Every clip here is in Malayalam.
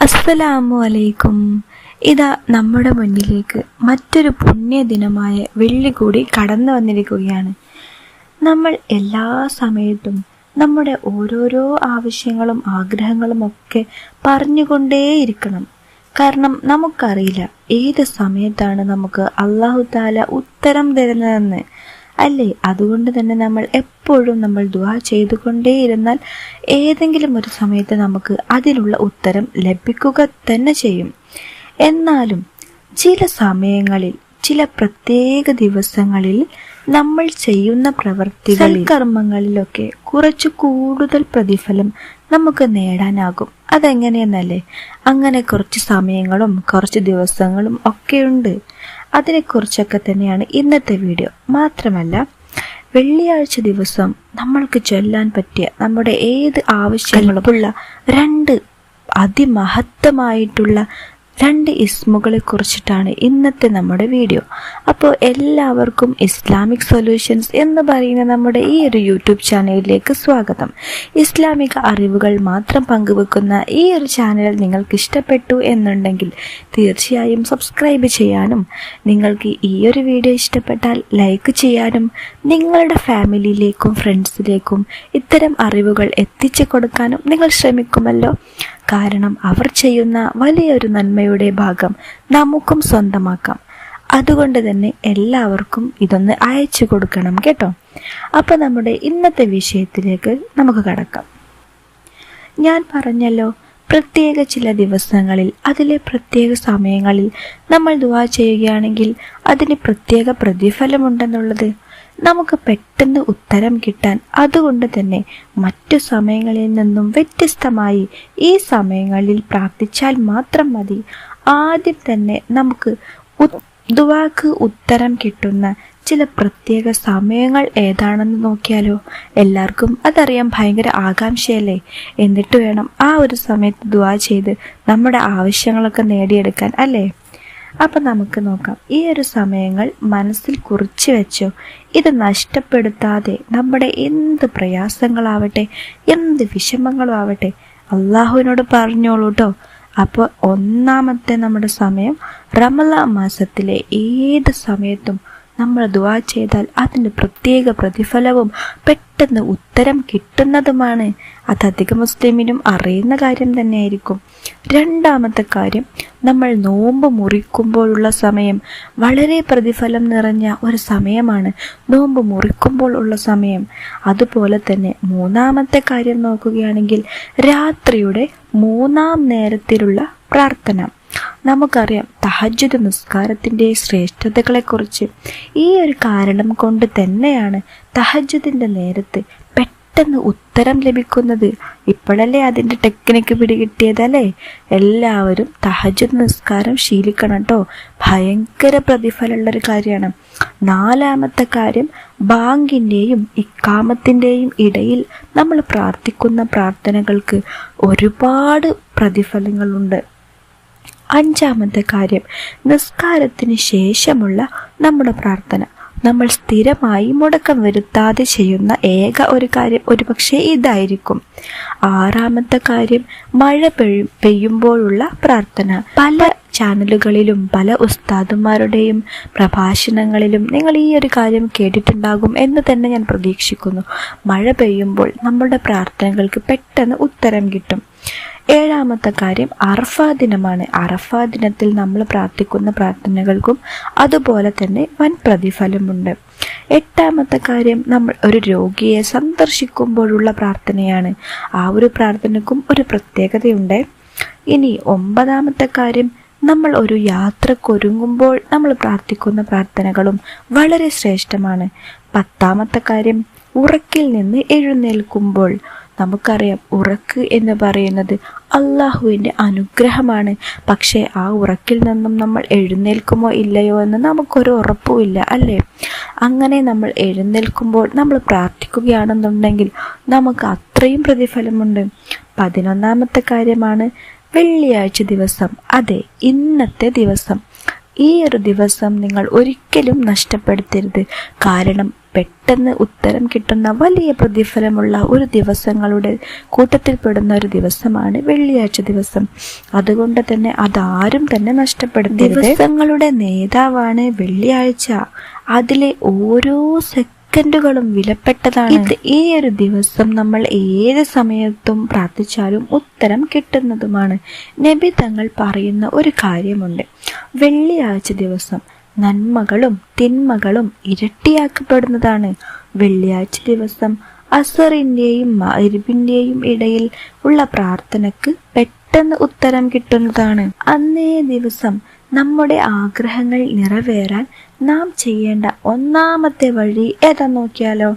അസ്സലാമു അലൈക്കും ഇതാ നമ്മുടെ മുന്നിലേക്ക് മറ്റൊരു പുണ്യദിനമായ വെള്ളി കൂടി കടന്നു വന്നിരിക്കുകയാണ്. നമ്മൾ എല്ലാ സമയത്തും നമ്മുടെ ഓരോരോ ആവശ്യങ്ങളും ആഗ്രഹങ്ങളും ഒക്കെ പറഞ്ഞുകൊണ്ടേയിരിക്കണം കാരണം നമുക്കറിയില്ല ഏത് സമയത്താണ് നമുക്ക് അള്ളാഹു താല ഉത്തരം തരുന്നതെന്ന്. അല്ലേ? അതുകൊണ്ട് തന്നെ നമ്മൾ എപ്പോഴും നമ്മൾ ദുആ ചെയ്തുകൊണ്ടേയിരുന്നാൽ ഏതെങ്കിലും ഒരു സമയത്ത് നമുക്ക് അതിനുള്ള ഉത്തരം ലഭിക്കുക തന്നെ ചെയ്യും. എന്നാലും ചില സമയങ്ങളിൽ ചില പ്രത്യേക ദിവസങ്ങളിൽ നമ്മൾ ചെയ്യുന്ന പ്രവർത്തികൾ കർമ്മങ്ങളിലൊക്കെ കുറച്ച് കൂടുതൽ പ്രതിഫലം നമുക്ക് നേടാനാകും. അതെങ്ങനെയെന്നല്ലേ? അങ്ങനെ കുറച്ച് സമയങ്ങളും കുറച്ച് ദിവസങ്ങളും ഒക്കെയുണ്ട് അതിനെക്കുറിച്ചൊക്കെ തന്നെയാണ് ഇന്നത്തെ വീഡിയോ. മാത്രമല്ല വെള്ളിയാഴ്ച ദിവസം നമ്മൾക്ക് ചൊല്ലാൻ പറ്റിയ നമ്മുടെ ഏത് ആവശ്യങ്ങളുമുള്ള രണ്ട് അതിമഹത്വമായിട്ടുള്ള രണ്ട് ഇസ്മുകളെ കുറിച്ചിട്ടാണ് ഇന്നത്തെ നമ്മുടെ വീഡിയോ. അപ്പോൾ എല്ലാവർക്കും ഇസ്ലാമിക് സൊല്യൂഷൻസ് എന്ന് പറയുന്ന നമ്മുടെ ഈ ഒരു യൂട്യൂബ് ചാനലിലേക്ക് സ്വാഗതം. ഇസ്ലാമിക അറിവുകൾ മാത്രം പങ്കുവെക്കുന്ന ഈ ഒരു ചാനൽ നിങ്ങൾക്ക് ഇഷ്ടപ്പെട്ടു എന്നുണ്ടെങ്കിൽ തീർച്ചയായും സബ്സ്ക്രൈബ് ചെയ്യാനും നിങ്ങൾക്ക് ഈ ഒരു വീഡിയോ ഇഷ്ടപ്പെട്ടാൽ ലൈക്ക് ചെയ്യാനും നിങ്ങളുടെ ഫാമിലിയിലേക്കും ഫ്രണ്ട്സിലേക്കും ഇത്തരം അറിവുകൾ എത്തിച്ചു കൊടുക്കാനും നിങ്ങൾ ശ്രമിക്കുമല്ലോ. കാരണം അവർ ചെയ്യുന്ന വലിയൊരു നന്മയുടെ ഭാഗം നമുക്കും സ്വന്തമാക്കാം. അതുകൊണ്ട് തന്നെ എല്ലാവർക്കും ഇതൊന്ന് അയച്ചു കൊടുക്കണം കേട്ടോ. അപ്പൊ നമ്മുടെ ഇന്നത്തെ വിഷയത്തിലേക്ക് നമുക്ക് കടക്കാം. ഞാൻ പറഞ്ഞല്ലോ പ്രത്യേക ചില ദിവസങ്ങളിൽ അതിലെ പ്രത്യേക സമയങ്ങളിൽ നമ്മൾ ദുവാ ചെയ്യുകയാണെങ്കിൽ അതിന് പ്രത്യേക പ്രതിഫലമുണ്ടെന്നുള്ളത്. നമുക്ക് പെട്ടെന്ന് ഉത്തരം കിട്ടാൻ അതുകൊണ്ട് തന്നെ മറ്റു സമയങ്ങളിൽ നിന്നും വ്യത്യസ്തമായി ഈ സമയങ്ങളിൽ പ്രാർത്ഥിച്ചാൽ മാത്രം മതി. ആദ്യം തന്നെ നമുക്ക് ദുവാക്ക് ഉത്തരം കിട്ടുന്ന ചില പ്രത്യേക സമയങ്ങൾ ഏതാണെന്ന് നോക്കിയാലോ? എല്ലാവർക്കും അതറിയാൻ ഭയങ്കര ആകാംക്ഷയല്ലേ? എന്നിട്ട് വേണം ആ ഒരു സമയത്ത് ദുവാ ചെയ്ത് നമ്മുടെ ആവശ്യങ്ങളൊക്കെ നേടിയെടുക്കാൻ അല്ലേ? അപ്പൊ നമുക്ക് നോക്കാം. ഈ ഒരു സമയങ്ങൾ മനസ്സിൽ കുറിച്ചു വെച്ചോ. ഇത് നഷ്ടപ്പെടുത്താതെ നമ്മുടെ എന്ത് പ്രയാസങ്ങളാവട്ടെ എന്ത് വിഷമങ്ങളും ആവട്ടെ അള്ളാഹുവിനോട് പറഞ്ഞോളൂ കേട്ടോ അപ്പോൾ ഒന്നാമത്തെ നമ്മുടെ സമയം റമല മാസത്തിലെ ഏത് സമയത്തും നമ്മൾ ദുവാ ചെയ്താൽ അതിന് പ്രത്യേക പ്രതിഫലവും പെട്ടെന്ന് ഉത്തരം കിട്ടുന്നതുമാണ്. അത് അധിക മുസ്ലിമിനും അറിയുന്ന കാര്യം തന്നെയായിരിക്കും. രണ്ടാമത്തെ കാര്യം നമ്മൾ നോമ്പ് മുറിക്കുമ്പോഴുള്ള സമയം വളരെ പ്രതിഫലം നിറഞ്ഞ ഒരു സമയമാണ്. നോമ്പ് മുറിക്കുമ്പോൾ ഉള്ള സമയം. അതുപോലെ തന്നെ മൂന്നാമത്തെ കാര്യം നോക്കുകയാണെങ്കിൽ രാത്രിയുടെ മൂന്നാം നേരത്തിലുള്ള പ്രാർത്ഥന. നമുക്കറിയാം തഹജ്ജുദ് നിസ്കാരത്തിന്റെ ശ്രേഷ്ഠതകളെക്കുറിച്ച് ഈ ഒരു കാരണം കൊണ്ട് തന്നെയാണ് തഹജ്ജുദിന്റെ നേരത്ത് പെട്ടെന്ന് ഉത്തരം ലഭിക്കുന്നത് ഇപ്പോഴല്ലേ അതിന്റെ ടെക്നിക്ക് പിടികിട്ടിയതല്ലേ? എല്ലാവരും തഹജ്ജുദ് നിസ്കാരം ശീലിക്കണം കേട്ടോ ഭയങ്കര പ്രതിഫലമുള്ള ഒരു കാര്യമാണ്. നാലാമത്തെ കാര്യം ബാങ്കിന്റെയും ഇക്കാമത്തിന്റെയും ഇടയിൽ നമ്മൾ പ്രാർത്ഥിക്കുന്ന പ്രാർത്ഥനകൾക്ക് ഒരുപാട് പ്രതിഫലങ്ങളുണ്ട്. അഞ്ചാമത്തെ കാര്യം നിസ്കാരത്തിന് ശേഷമുള്ള നമ്മുടെ പ്രാർത്ഥന. നമ്മൾ സ്ഥിരമായി മുടക്കം വരുത്താതെ ചെയ്യുന്ന ഏക ഒരു കാര്യം ഒരുപക്ഷെ ഇതായിരിക്കും. ആറാമത്തെ കാര്യം മഴ പെയ്യും പെയ്യുമ്പോഴുള്ള പ്രാർത്ഥന. പല ചാനലുകളിലും പല ഉസ്താദുമാരുടെയും പ്രഭാഷണങ്ങളിലും നിങ്ങൾ ഈ ഒരു കാര്യം കേട്ടിട്ടുണ്ടാകും എന്ന് തന്നെ ഞാൻ പ്രതീക്ഷിക്കുന്നു. മഴ പെയ്യുമ്പോൾ നമ്മുടെ പ്രാർത്ഥനകൾക്ക് പെട്ടെന്ന് ഉത്തരം കിട്ടും. ഏഴാമത്തെ കാര്യം അറഫ ദിനമാണ്. അറഫ ദിനത്തിൽ നമ്മൾ പ്രാർത്ഥിക്കുന്ന പ്രാർത്ഥനകൾക്കും അതുപോലെ തന്നെ വൻ പ്രതിഫലമുണ്ട്. എട്ടാമത്തെ കാര്യം നമ്മൾ ഒരു രോഗിയെ സന്ദർശിക്കുമ്പോഴുള്ള പ്രാർത്ഥനയാണ്. ആ ഒരു പ്രാർത്ഥനക്കും ഒരു പ്രത്യേകതയുണ്ട്. ഇനി ഒമ്പതാമത്തെ കാര്യം നമ്മൾ ഒരു യാത്രക്കൊരുങ്ങുമ്പോൾ നമ്മൾ പ്രാർത്ഥിക്കുന്ന പ്രാർത്ഥനകളും വളരെ ശ്രേഷ്ഠമാണ്. പത്താമത്തെ കാര്യം ഉറക്കിൽ നിന്ന് എഴുന്നേൽക്കുമ്പോൾ നമുക്കറിയാം ഉറക്ക് എന്ന് പറയുന്നത് അള്ളാഹുവിന്റെ അനുഗ്രഹമാണ്. പക്ഷേ ആ ഉറക്കിൽ നിന്നും നമ്മൾ എഴുന്നേൽക്കുമോ ഇല്ലയോ എന്ന് നമുക്കൊരു ഉറപ്പുമില്ല അല്ലേ? അങ്ങനെ നമ്മൾ എഴുന്നേൽക്കുമ്പോൾ നമ്മൾ പ്രാർത്ഥിക്കുകയാണെന്നുണ്ടെങ്കിൽ നമുക്ക് അത്രയും പ്രതിഫലമുണ്ട്. പതിനൊന്നാമത്തെ കാര്യമാണ് വെള്ളിയാഴ്ച ദിവസം. അതെ ഇന്നത്തെ ദിവസം. ഈ ഒരു ദിവസം നിങ്ങൾ ഒരിക്കലും നഷ്ടപ്പെടുത്തരുത്. കാരണം പെട്ടെന്ന് ഉത്തരം കിട്ടുന്ന വലിയ പ്രതിഫലമുള്ള ഒരു ദിവസങ്ങളുടെ കൂട്ടത്തിൽപ്പെടുന്ന ഒരു ദിവസമാണ് വെള്ളിയാഴ്ച ദിവസം. അതുകൊണ്ട് തന്നെ അതാരും തന്നെ നഷ്ടപ്പെടുന്ന ദിവസങ്ങളുടെ നേതാവാണ് വെള്ളിയാഴ്ച. അതിലെ ഓരോ സെക്കൻഡുകളും വിലപ്പെട്ടതാണ്. ഈ ഒരു ദിവസം നമ്മൾ ഏത് സമയത്തും പ്രാർത്ഥിച്ചാലും ഉത്തരം കിട്ടുന്നതുമാണ്. നബി തങ്ങൾ പറയുന്ന ഒരു കാര്യമുണ്ട്. വെള്ളിയാഴ്ച ദിവസം നന്മകളും തിന്മകളും ഇരട്ടിയാക്കപ്പെടുന്നതാണ്. വെള്ളിയാഴ്ച ദിവസം അസറിന്റെയും മരിബിന്റെയും ഇടയിൽ ഉള്ള പ്രാർത്ഥനക്ക് പെട്ടെന്ന് ഉത്തരം കിട്ടുന്നതാണ്. അന്നേ ദിവസം നമ്മുടെ ആഗ്രഹങ്ങൾ നിറവേറാൻ നാം ചെയ്യേണ്ട ഒന്നാമത്തെ വഴി ഏതാ നോക്കിയാലോ?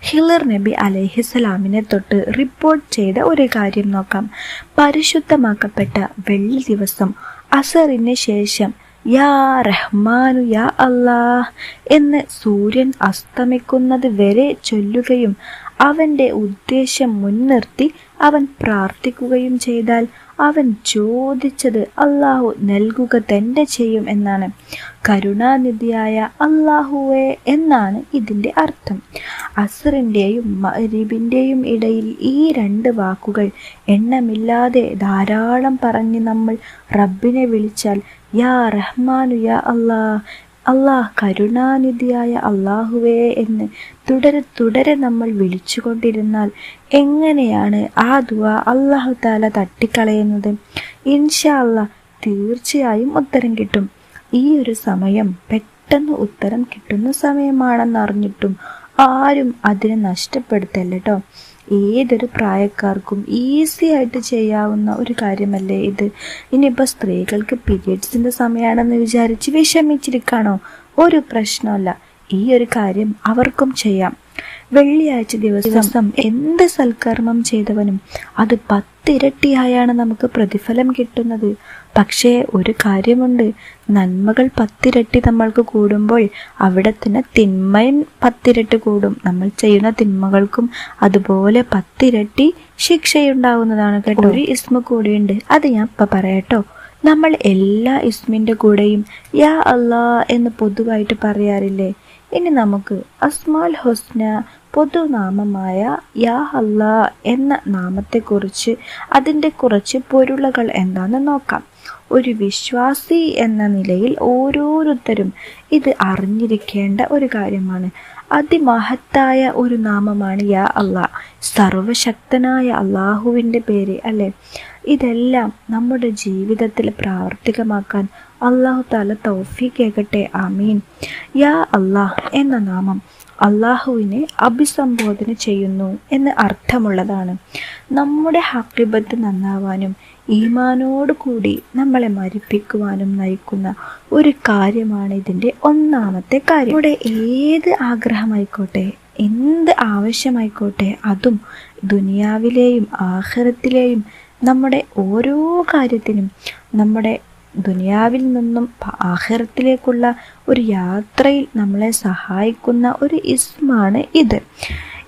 ഹിലർ നബി അലഹിസലാമിനെ തൊട്ട് റിപ്പോർട്ട് ചെയ്ത ഒരു കാര്യം നോക്കാം. പരിശുദ്ധമാക്കപ്പെട്ട വെള്ളി ദിവസം അസറിന് ശേഷം യാ റഹ്മാനു യാ അല്ലാഹ് എന്ന് സൂര്യൻ അസ്തമിക്കുന്നത് വരെ ചൊല്ലുകയും അവന്റെ ഉദ്ദേശം മുൻനിർത്തി അവൻ പ്രാർത്ഥിക്കുകയും ചെയ്താൽ അവൻ ചോദിച്ചത് അള്ളാഹു നൽകുക തന്നെ ചെയ്യും എന്നാണ്. കരുണാനിധിയായ അള്ളാഹുവെ എന്നാണ് ഇതിന്റെ അർത്ഥം. അസറിന്റെയും മരിബിന്റെയും ഇടയിൽ ഈ രണ്ട് വാക്കുകൾ എണ്ണമില്ലാതെ ധാരാളം പറഞ്ഞ് നമ്മൾ റബ്ബിനെ വിളിച്ചാൽ യാ റഹ്മാനു യാ അള്ളാഹ്. അള്ളാഹ് കരുണാനിധിയായ അള്ളാഹുവേ എന്ന് തുടരെ തുടരെ നമ്മൾ വിളിച്ചുകൊണ്ടിരുന്നാൽ എങ്ങനെയാണ് ആ ദുവ അള്ളാഹു താല തട്ടിക്കളയുന്നത്? ഇൻഷാ അള്ളാഹ് തീർച്ചയായും ഉത്തരം കിട്ടും. ഈ ഒരു സമയം പെട്ടെന്ന് ഉത്തരം കിട്ടുന്ന സമയമാണെന്നറിഞ്ഞിട്ടും ആരും അതിനെ നഷ്ടപ്പെടുത്തല്ല ഏതൊരു പ്രായക്കാർക്കും ഈസി ആയിട്ട് ചെയ്യാവുന്ന ഒരു കാര്യമല്ലേ ഇത്? ഇനിയിപ്പോൾ സ്ത്രീകൾക്ക് പീരിയഡ്സിന്റെ സമയമാണെന്ന് വിചാരിച്ച് വിഷമിച്ചിരിക്കാണോ? ഒരു പ്രശ്നമല്ല ഈ ഒരു കാര്യം അവർക്കും ചെയ്യാം. വെള്ളിയാഴ്ച ദിവസം എന്ത് സൽക്കർമ്മം ചെയ്തവനും അത് പത്തിരട്ടിയായാണ് നമുക്ക് പ്രതിഫലം കിട്ടുന്നത്. പക്ഷേ ഒരു കാര്യമുണ്ട്. നന്മകൾ പത്തിരട്ടി നമ്മൾക്ക് കൂടുമ്പോൾ അവിടെ തന്നെ തിന്മയും പത്തിരട്ടി കൂടും. നമ്മൾ ചെയ്യുന്ന തിന്മകൾക്കും അതുപോലെ പത്തിരട്ടി ശിക്ഷയുണ്ടാവുന്നതാണ് കേട്ടോ. ഒരു ഇസ്മ കൂടിയുണ്ട്. അത് ഞാൻ ഇപ്പൊ പറയാട്ടോ. നമ്മൾ എല്ലാ ഇസ്മിന്റെ കൂടെയും യാ അല്ലാ എന്ന് പൊതുവായിട്ട് പറയാറില്ലേ? ഇനി നമുക്ക് അസ്മാൽ ഹുസ്ന പൊതുനാമമായ യാ അല്ലാ എന്ന നാമത്തെക്കുറിച്ച് അതിന്റെ കുറച്ച് പൊരുളകൾ എന്താണെന്ന് നോക്കാം. ഒരു വിശ്വാസി എന്ന നിലയിൽ ഓരോരുത്തരും ഇത് അറിഞ്ഞിരിക്കേണ്ട ഒരു കാര്യമാണ്. അതിമഹത്തായ ഒരു നാമമാണ് യാ അള്ളാ. സർവശക്തനായ അള്ളാഹുവിന്റെ പേര് അല്ലെ? ഇതെല്ലാം നമ്മുടെ ജീവിതത്തിൽ പ്രാവർത്തികമാക്കാൻ അള്ളാഹു താല തൗഫീഖേകട്ടെ ആമീൻ. യാ അള്ളാഹ് എന്ന നാമം അള്ളാഹുവിനെ അഭിസംബോധന ചെയ്യുന്നു എന്ന് അർത്ഥമുള്ളതാണ്. നമ്മുടെ ഹക്കിബത്ത് നന്നാവാനും ഈമാനോട് കൂടി നമ്മളെ മരിപ്പിക്കുവാനും നയിക്കുന്ന ഒരു കാര്യമാണ് ഇതിന്റെ ഒന്നാമത്തെ കാര്യം. നമ്മുടെ ഏത് ആഗ്രഹമായിക്കോട്ടെ എന്ത് ആവശ്യമായിക്കോട്ടെ അതും ദുനിയാവിലെയും ആഹ്റത്തിലെയും നമ്മുടെ ഓരോ കാര്യത്തിനും നമ്മുടെ ദുനിയാവിൽ നിന്നും ആഹ്റത്തിലേക്കുള്ള ഒരു യാത്രയിൽ നമ്മളെ സഹായിക്കുന്ന ഒരു ഇസ്മാണ് ഇത്.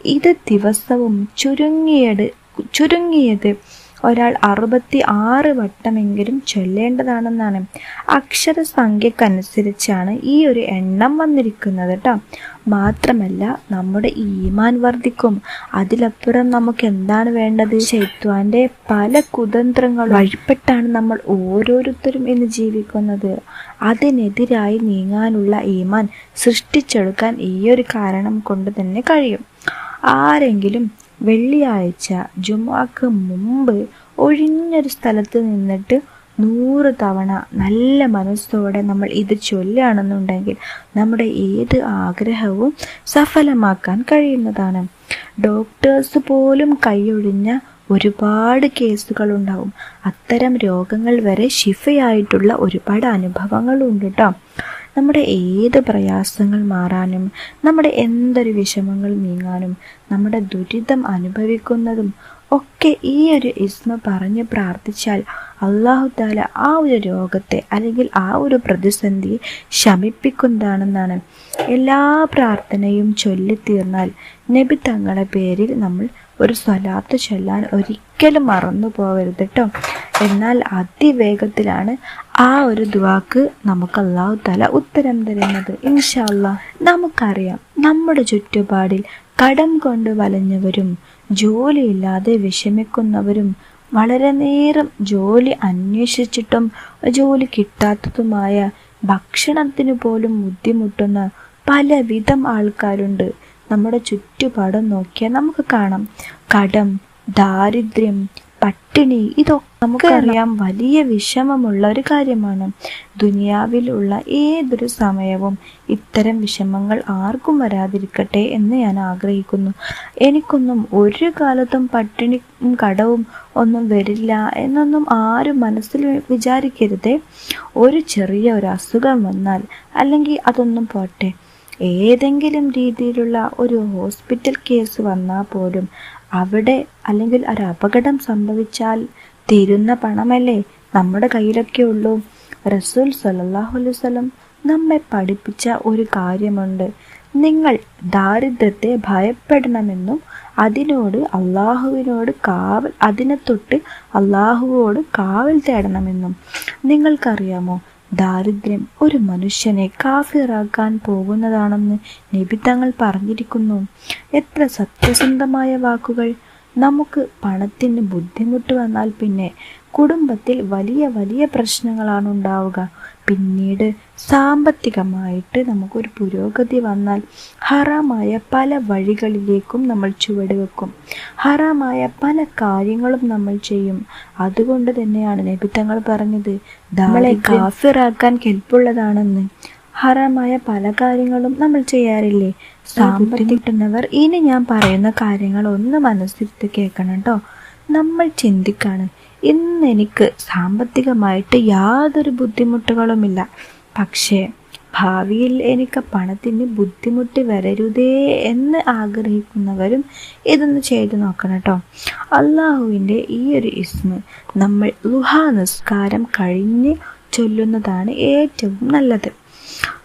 ഇത് ദിവസവും ചുരുങ്ങിയത് ചുരുങ്ങിയത് ഒരാൾ അറുപത്തി ആറ് വട്ടമെങ്കിലും ചൊല്ലേണ്ടതാണെന്നാണ്. അക്ഷരസംഖ്യക്കനുസരിച്ചാണ് ഈ ഒരു എണ്ണം വന്നിരിക്കുന്നത് കേട്ടോ മാത്രമല്ല നമ്മുടെ ഈമാൻ വർദ്ധിക്കും. അതിലപ്പുറം നമുക്ക് എന്താണ് വേണ്ടത്? ചൈത്വാന്റെ പല കുതന്ത്രങ്ങൾ വഴിപ്പെട്ടാണ് നമ്മൾ ഓരോരുത്തരും ഇന്ന് ജീവിക്കുന്നത്. അതിനെതിരായി നീങ്ങാനുള്ള ഈമാൻ സൃഷ്ടിച്ചെടുക്കാൻ ഈ ഒരു കാരണം കൊണ്ട് തന്നെ കഴിയും. ആരെങ്കിലും വെള്ളിയാഴ്ച ജുമാക്ക് മുമ്പ് ഒഴിഞ്ഞൊരു സ്ഥലത്ത് നിന്നിട്ട് നൂറ് തവണ നല്ല മനസ്സോടെ നമ്മൾ ഇത് ചൊല്ലുകയാണെന്നുണ്ടെങ്കിൽ നമ്മുടെ ഏത് ആഗ്രഹവും സഫലമാക്കാൻ കഴിയുന്നതാണ്. ഡോക്ടേഴ്സ് പോലും കൈയൊഴിഞ്ഞ ഒരുപാട് കേസുകൾ ഉണ്ടാവും അത്തരം രോഗങ്ങൾ വരെ ശിഫയായിട്ടുള്ള ഒരുപാട് അനുഭവങ്ങളുണ്ട് കേട്ടോ നമ്മുടെ ഏത് പ്രയാസങ്ങൾ മാറാനും നമ്മുടെ എന്തൊരു വിഷമങ്ങൾ നീങ്ങാനും നമ്മുടെ ദുരിതം അനുഭവിക്കുന്നതും ഒക്കെ ഈ ഒരു ഇസ്മ പറഞ്ഞ് പ്രാർത്ഥിച്ചാൽ അള്ളാഹു താല ആ ഒരു രോഗത്തെ അല്ലെങ്കിൽ ആ ഒരു പ്രതിസന്ധിയെ ശമിപ്പിക്കുന്നതാണെന്നാണ്. എല്ലാ പ്രാർത്ഥനയും ചൊല്ലിത്തീർന്നാൽ നബി തങ്ങളുടെ പേരിൽ നമ്മൾ ഒരു സ്വലാത്ത് ചൊല്ലാൻ ഒരിക്കലും മറന്നു പോകരുത് കേട്ടോ എന്നാൽ അതിവേഗത്തിലാണ് ആ ഒരു ദുവാക്ക് നമുക്ക് അള്ളാഹു തല ഉത്തരം തരുന്നത്. ഇൻഷാല്ല നമുക്കറിയാം നമ്മുടെ ചുറ്റുപാടിൽ കടം കൊണ്ട് വലഞ്ഞവരും ജോലിയില്ലാതെ വിഷമിക്കുന്നവരും വളരെ നേരം ജോലി അന്വേഷിച്ചിട്ടും ജോലി കിട്ടാത്തതുമായ ഭക്ഷണത്തിന് പോലും ബുദ്ധിമുട്ടുന്ന പലവിധം ആൾക്കാരുണ്ട്. നമ്മുടെ ചുറ്റുപാടും നോക്കിയാൽ നമുക്ക് കാണാം. കടം ദാരിദ്ര്യം പട്ടിണി. ഇതൊക്കെ നമുക്കറിയാം. വലിയ വിഷമമുള്ള ഒരു കാര്യമാണ്. ദുനിയാവിലുള്ള ഏതൊരു സമയവും ഇത്തരം വിഷമങ്ങൾ ആർക്കും വരാതിരിക്കട്ടെ എന്ന് ഞാൻ ആഗ്രഹിക്കുന്നു. എനിക്കൊന്നും ഒരു കാലത്തും പട്ടിണിയും കടവും ഒന്നും വരില്ല എന്നൊന്നും ആരും മനസ്സിൽ വിചാരിക്കരുതേ. ഒരു ചെറിയ ഒരു അസുഖം വന്നാൽ അല്ലെങ്കിൽ അതൊന്നും പോട്ടെ. ഏതെങ്കിലും രീതിയിലുള്ള ഒരു ഹോസ്പിറ്റൽ കേസ് വന്നാൽ പോലും അവിടെ അല്ലെങ്കിൽ ഒരു അപകടം സംഭവിച്ചാൽ തീരുന്ന പണമല്ലേ നമ്മുടെ കയ്യിലൊക്കെ ഉള്ളൂ. റസൂൽ സലല്ലാഹു അലൈഹി വസല്ലം നമ്മെ പഠിപ്പിച്ച ഒരു കാര്യമുണ്ട്. നിങ്ങൾ ദാരിദ്ര്യത്തെ ഭയപ്പെടണമെന്നും അതിനോട് അള്ളാഹുവിനോട് കാവൽ അതിനെ തൊട്ട് അള്ളാഹുവോട് കാവൽ തേടണമെന്നും നിങ്ങൾക്കറിയാമോ? ദാരിദ്ര്യം ഒരു മനുഷ്യനെ കാഫിറാക്കാൻ പോകുന്നതാണെന്ന് നബി തങ്ങൾ പറഞ്ഞിരിക്കുന്നു. എത്ര സത്യസന്ധമായ വാക്കുകൾ. നമുക്ക് പണത്തിന് ബുദ്ധിമുട്ട് വന്നാൽ പിന്നെ കുടുംബത്തിൽ വലിയ വലിയ പ്രശ്നങ്ങളാണ് ഉണ്ടാവുക. പിന്നീട് സാമ്പത്തികമായിട്ട് നമുക്കൊരു പുരോഗതി വന്നാൽ ഹറാമായ പല വഴികളിലേക്കും നമ്മൾ ചുവടുവെക്കും. ഹറാമായ പല കാര്യങ്ങളും നമ്മൾ ചെയ്യും. അതുകൊണ്ട് തന്നെയാണ് നബിത്തങ്ങൾ പറഞ്ഞത് നമ്മളെ കാഫിറാക്കാൻ കെൽപ്പുള്ളതാണെന്ന്. ഹറാമായ പല കാര്യങ്ങളും നമ്മൾ ചെയ്യാറില്ലേ? സാമ്പത്തികിട്ടുന്നവർ ഇനി ഞാൻ പറയുന്ന കാര്യങ്ങൾ ഒന്ന് മനസ്സിരുത്തി കേൾക്കണം കേട്ടോ നമ്മൾ ചിന്തിക്കാണ് ഇന്ന് എനിക്ക് സാമ്പത്തികമായിട്ട് യാതൊരു ബുദ്ധിമുട്ടുകളുമില്ല. പക്ഷേ ഭാവിയിൽ എനിക്ക് പണത്തിന് ബുദ്ധിമുട്ട് വരരുതേ എന്ന് ആഗ്രഹിക്കുന്നവരും ഇതൊന്ന് ചെയ്തു നോക്കണം കേട്ടോ. അള്ളാഹുവിന്റെ ഈ ഒരു ഇസ്മ നമ്മൾ ലുഹാ നിസ്കാരം കഴിഞ്ഞ് ചൊല്ലുന്നതാണ് ഏറ്റവും നല്ലത്.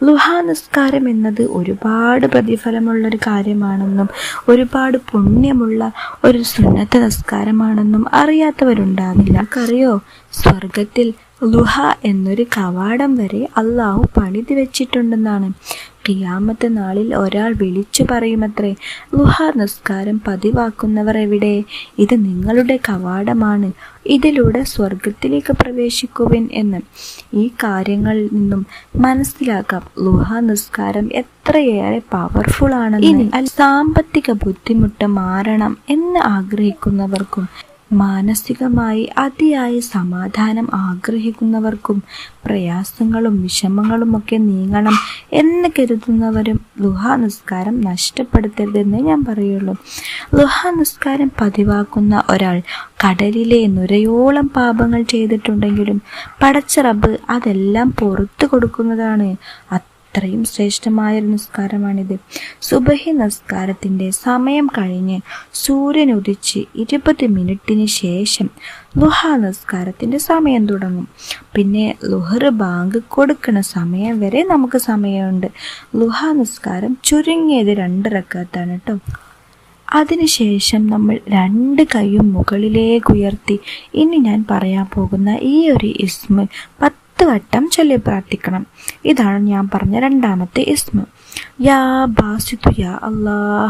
ലുഹാ നിസ്കാരം എന്നത് ഒരുപാട് പ്രതിഫലമുള്ള ഒരു കാര്യമാണെന്നും ഒരുപാട് പുണ്യമുള്ള ഒരു സുന്നത്ത നിസ്കാരമാണെന്നും അറിയാത്തവരുണ്ടാവില്ല. അറിയോ സ്വർഗത്തിൽ ലുഹ എന്നൊരു കവാടം വരെ അള്ളാഹു പണിതി വെച്ചിട്ടുണ്ടെന്നാണ് കിയാമത്തെ നാളിൽ ഒരാൾ വിളിച്ചു പറയുമത്രേ ഗുഹാ നിസ്കാരം പതിവാക്കുന്നവർ എവിടെ? ഇത് നിങ്ങളുടെ കവാടമാണ്. ഇതിലൂടെ സ്വർഗത്തിലേക്ക് പ്രവേശിക്കുവിൻ എന്ന്. ഈ കാര്യങ്ങളിൽ നിന്നും മനസ്സിലാക്കാം ലുഹ നിസ്കാരം എത്രയേറെ പവർഫുൾ ആണ് സാമ്പത്തിക ബുദ്ധിമുട്ട് മാറണം എന്ന് ആഗ്രഹിക്കുന്നവർക്കും മാനസികമായി അതിയായ സമാധാനം ആഗ്രഹിക്കുന്നവർക്കും പ്രയാസങ്ങളും വിഷമങ്ങളും ഒക്കെ നീങ്ങണം എന്ന് കരുതുന്നവരും ലുഹാ നിസ്കാരം നഷ്ടപ്പെടുത്തരുതെന്ന് ഞാൻ പറയുള്ളൂ. ലുഹാ നിസ്കാരം പതിവാക്കുന്ന ഒരാൾ കടലിലെ നുരയോളം പാപങ്ങൾ ചെയ്തിട്ടുണ്ടെങ്കിലും പടച്ചിറബ് അതെല്ലാം പുറത്തു കൊടുക്കുന്നതാണ്. അത്രയും ശ്രേഷ്ഠമായ ഒരു നിസ്കാരമാണിത്. സുബഹി നിസ്കാരത്തിന്റെ സമയം കഴിഞ്ഞ് സൂര്യൻ ഉദിച്ച് ഇരുപത് മിനിറ്റിന് ശേഷം ലുഹ നിസ്കാരത്തിന്റെ സമയം തുടങ്ങും. പിന്നെ ലുഹർ ബാങ്ക് കൊടുക്കുന്ന സമയം വരെ നമുക്ക് സമയമുണ്ട്. ലുഹ നിസ്കാരം ചുരുങ്ങിയത് രണ്ട് റക്കാത്താണ് കേട്ടോ അതിനുശേഷം നമ്മൾ രണ്ട് കൈയും മുകളിലേക്ക് ഉയർത്തി. ഇനി ഞാൻ പറയാൻ പോകുന്ന ഈ ഒരു ഇസ്മ പത്ത് വട്ടം ചൊല്ലി പ്രാർത്ഥിക്കണം. ഇതാണ് ഞാൻ പറഞ്ഞ രണ്ടാമത്തെ ഇസ്മ. യാ ബാസിതു യാ അല്ലാ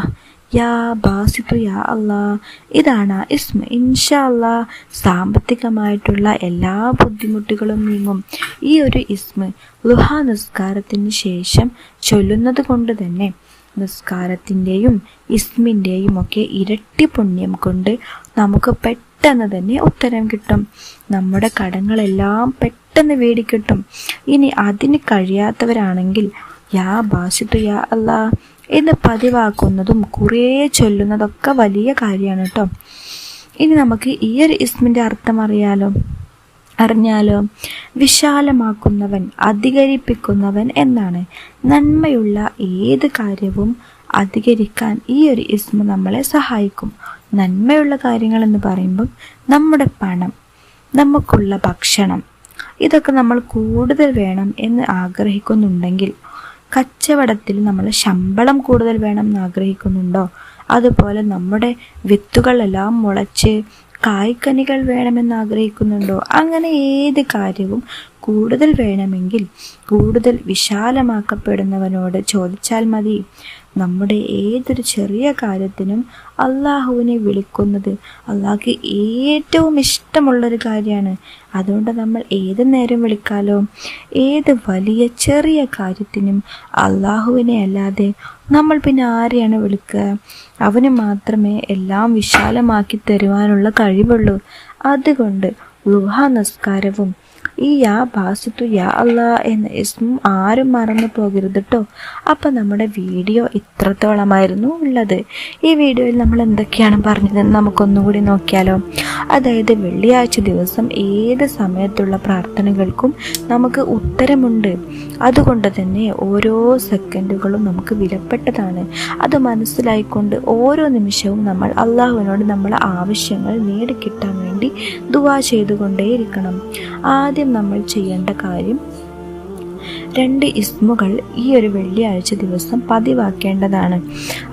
യാ ബാസിതു യാ അല്ലാ ഇതാണ് ഇസ്മ. ഇൻഷാ അല്ലാ സാമ്പത്തികമായിട്ടുള്ള എല്ലാ ബുദ്ധിമുട്ടുകളും നീങ്ങും. ഈ ഒരു ഇസ്മ ലുഹ നിസ്കാരത്തിന് ശേഷം ചൊല്ലുന്നത് കൊണ്ട് തന്നെ നിസ്കാരത്തിന്റെയും ഇസ്മിന്റെയും ഒക്കെ ഇരട്ടി പുണ്യം കൊണ്ട് നമുക്ക് പെട്ടെന്ന് തന്നെ ഉത്തരം കിട്ടും. നമ്മുടെ കടങ്ങളെല്ലാം പെട്ടെന്ന് വേടിക്കിട്ടും ഇനി അതിന് കഴിയാത്തവരാണെങ്കിൽ യാ ബാസിത്തു യാ അല്ലാ എന്ന് പതിവാക്കുന്നതും കുറേ ചൊല്ലുന്നതൊക്കെ വലിയ കാര്യമാണ് കേട്ടോ. ഇനി നമുക്ക് ഈ ഒരു ഇസ്മിന്റെ അർത്ഥം അറിയാലോ. അറിഞ്ഞാലോ വിശാലമാക്കുന്നവൻ അധികരിപ്പിക്കുന്നവൻ എന്നാണ്. നന്മയുള്ള ഏത് കാര്യവും അധികരിക്കാൻ ഈ ഒരു ഇസ്മ നമ്മളെ സഹായിക്കും. നന്മയുള്ള കാര്യങ്ങൾ എന്ന് പറയുമ്പം നമ്മുടെ പണം നമുക്കുള്ള ഭക്ഷണം ഇതൊക്കെ നമ്മൾ കൂടുതൽ വേണം എന്ന് ആഗ്രഹിക്കുന്നുണ്ടെങ്കിൽ കച്ചവടത്തിൽ നമ്മൾ ശമ്പളം കൂടുതൽ വേണം എന്ന് ആഗ്രഹിക്കുന്നുണ്ടോ? അതുപോലെ നമ്മുടെ വിത്തുകളെല്ലാം മുളച്ച് കായ്ക്കനികൾ വേണമെന്ന് ആഗ്രഹിക്കുന്നുണ്ടോ? അങ്ങനെ ഏത് കാര്യവും കൂടുതൽ വേണമെങ്കിൽ കൂടുതൽ വിശാലമാക്കപ്പെടുന്നവനോട് ചോദിച്ചാൽ മതി. നമ്മുടെ ഏതൊരു ചെറിയ കാര്യത്തിനും അള്ളാഹുവിനെ വിളിക്കുന്നത് അള്ളാഹ്ക്ക് ഏറ്റവും ഇഷ്ടമുള്ളൊരു കാര്യമാണ്. അതുകൊണ്ട് നമ്മൾ ഏത് നേരം വിളിക്കാലോ ഏത് വലിയ ചെറിയ കാര്യത്തിനും അള്ളാഹുവിനെ അല്ലാതെ നമ്മൾ പിന്നെ ആരെയാണ് വിളിക്കുക? അവന് മാത്രമേ എല്ലാം വിശാലമാക്കി തരുവാനുള്ള കഴിവുള്ളൂ. അതുകൊണ്ട് ഗുഹാ നമസ്കാരവും ഈ യാ ബാസിത്തു യാ അല്ല എന്ന ഇസ്മും ആരും മറന്നു പോകരുത് കേട്ടോ അപ്പം നമ്മുടെ വീഡിയോ ഇത്രത്തോളമായിരുന്നു ഉള്ളത്. ഈ വീഡിയോയിൽ നമ്മൾ എന്തൊക്കെയാണ് പറഞ്ഞതെന്ന് നമുക്കൊന്നുകൂടി നോക്കിയാലോ. അതായത് വെള്ളിയാഴ്ച ദിവസം ഏത് സമയത്തുള്ള പ്രാർത്ഥനകൾക്കും നമുക്ക് ഉത്തരമുണ്ട്. അതുകൊണ്ട് തന്നെ ഓരോ സെക്കൻഡുകളും നമുക്ക് വിലപ്പെട്ടതാണ്. അത് മനസ്സിലായിക്കൊണ്ട് ഓരോ നിമിഷവും നമ്മൾ അള്ളാഹുവിനോട് നമ്മളെ ആവശ്യങ്ങൾ നേടിക്കിട്ടാൻ വേണ്ടി ദുവാ ചെയ്തുകൊണ്ടേയിരിക്കണം. ആദ്യം നമ്മൾ ചെയ്യേണ്ട കാര്യം. രണ്ട് ഇസ്മുകൾ ഈ ഒരു വെള്ളിയാഴ്ച ദിവസം പതിവാക്കേണ്ടതാണ്.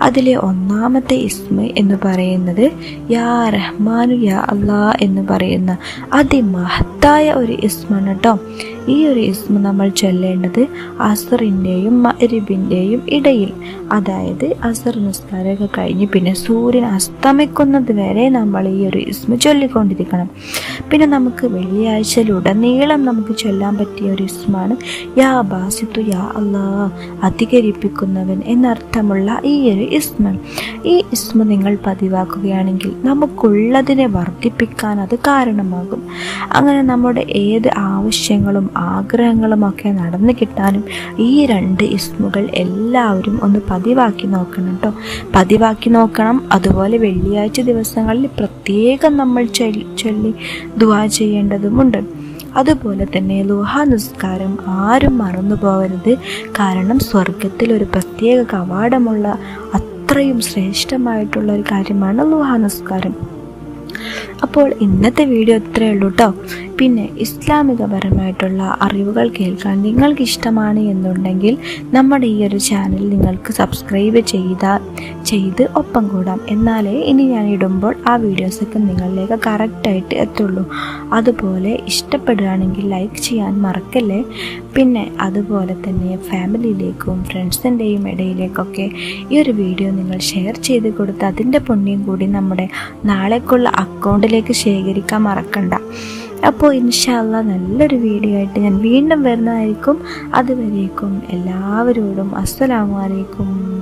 അതിലെ ഒന്നാമത്തെ ഇസ്മ എന്ന് പറയുന്നത് യാ റഹ്മാനു യാ അള്ളാ എന്ന് പറയുന്ന അതിമഹത്തായ ഒരു ഇസ്മാണ് കേട്ടോ ഈ ഒരു ഇസ്മ നമ്മൾ ചൊല്ലേണ്ടത് അസറിന്റെയും മരിബിന്റെയും ഇടയിൽ. അതായത് അസർ നിസ്കാരമൊക്കെ കഴിഞ്ഞ് പിന്നെ സൂര്യൻ അസ്തമിക്കുന്നത് വരെ നമ്മൾ ഈ ഒരു ഇസ്മ ചൊല്ലിക്കൊണ്ടിരിക്കണം. പിന്നെ നമുക്ക് വെള്ളിയാഴ്ചയിലുടനീളം നമുക്ക് ചൊല്ലാൻ പറ്റിയ ഒരു ഇസ്മാണ് യാ ബാസിത്തു യാ അള്ളാ അധികരിപ്പിക്കുന്നവൻ എന്നർത്ഥമുള്ള ഈ ഒരു ഇസ്മ ഈ ഇസ്മ നിങ്ങൾ പതിവാക്കുകയാണെങ്കിൽ നമുക്കുള്ളതിനെ വർദ്ധിപ്പിക്കാൻ അത് കാരണമാകും. അങ്ങനെ നമ്മുടെ ഏത് ആവശ്യങ്ങളും ആഗ്രഹങ്ങളും ഒക്കെ നടന്നു കിട്ടാനും ഈ രണ്ട് ഇസ്മുകൾ എല്ലാവരും ഒന്ന് പതിവാക്കി നോക്കണം കേട്ടോ. പതിവാക്കി നോക്കണം. അതുപോലെ വെള്ളിയാഴ്ച ദിവസങ്ങളിൽ പ്രത്യേകം നമ്മൾ ചൊല്ലി ചൊല്ലി ദുവാ ചെയ്യേണ്ടതുമുണ്ട്. അതുപോലെ തന്നെ ലുഹ നിസ്കാരം ആരും മറന്നു പോകരുത് കാരണം സ്വർഗത്തിൽ ഒരു പ്രത്യേക കവാടമുള്ള അത്രയും ശ്രേഷ്ഠമായിട്ടുള്ള ഒരു കാര്യമാണ് ലുഹ നിസ്കാരം. അപ്പോൾ ഇന്നത്തെ വീഡിയോ ഇത്രയേ ഉള്ളൂ കേട്ടോ. പിന്നെ ഇസ്ലാമികപരമായിട്ടുള്ള അറിവുകൾ കേൾക്കാൻ നിങ്ങൾക്ക് ഇഷ്ടമാണ് എന്നുണ്ടെങ്കിൽ നമ്മുടെ ഈ ഒരു ചാനൽ നിങ്ങൾക്ക് സബ്സ്ക്രൈബ് ചെയ്ത ചെയ്ത് ഒപ്പം കൂടാം. എന്നാലേ ഇനി ഞാൻ ഇടുമ്പോൾ ആ വീഡിയോസൊക്കെ നിങ്ങളിലേക്ക് കറക്റ്റായിട്ട് എത്തുള്ളൂ. അതുപോലെ ഇഷ്ടപ്പെടുകയാണെങ്കിൽ ലൈക്ക് ചെയ്യാൻ മറക്കല്ലേ? പിന്നെ അതുപോലെ തന്നെ ഫാമിലിയിലേക്കും ഫ്രണ്ട്സിന്റെയും ഇടയിലേക്കൊക്കെ ഈ ഒരു വീഡിയോ നിങ്ങൾ ഷെയർ ചെയ്ത് കൊടുത്ത് അതിന്റെ പുണ്യം കൂടി നമ്മുടെ നാളേക്കുള്ള അക്കൗണ്ടിലേക്ക് ശേഖരിക്കാൻ മറക്കണ്ട. അപ്പോൾ ഇൻഷാല്ല നല്ലൊരു വീഡിയോ ആയിട്ട് ഞാൻ വീണ്ടും വരുന്നതായിരിക്കും. അതുവരേക്കും എല്ലാവരോടും അസ്സലാമു അലൈക്കും.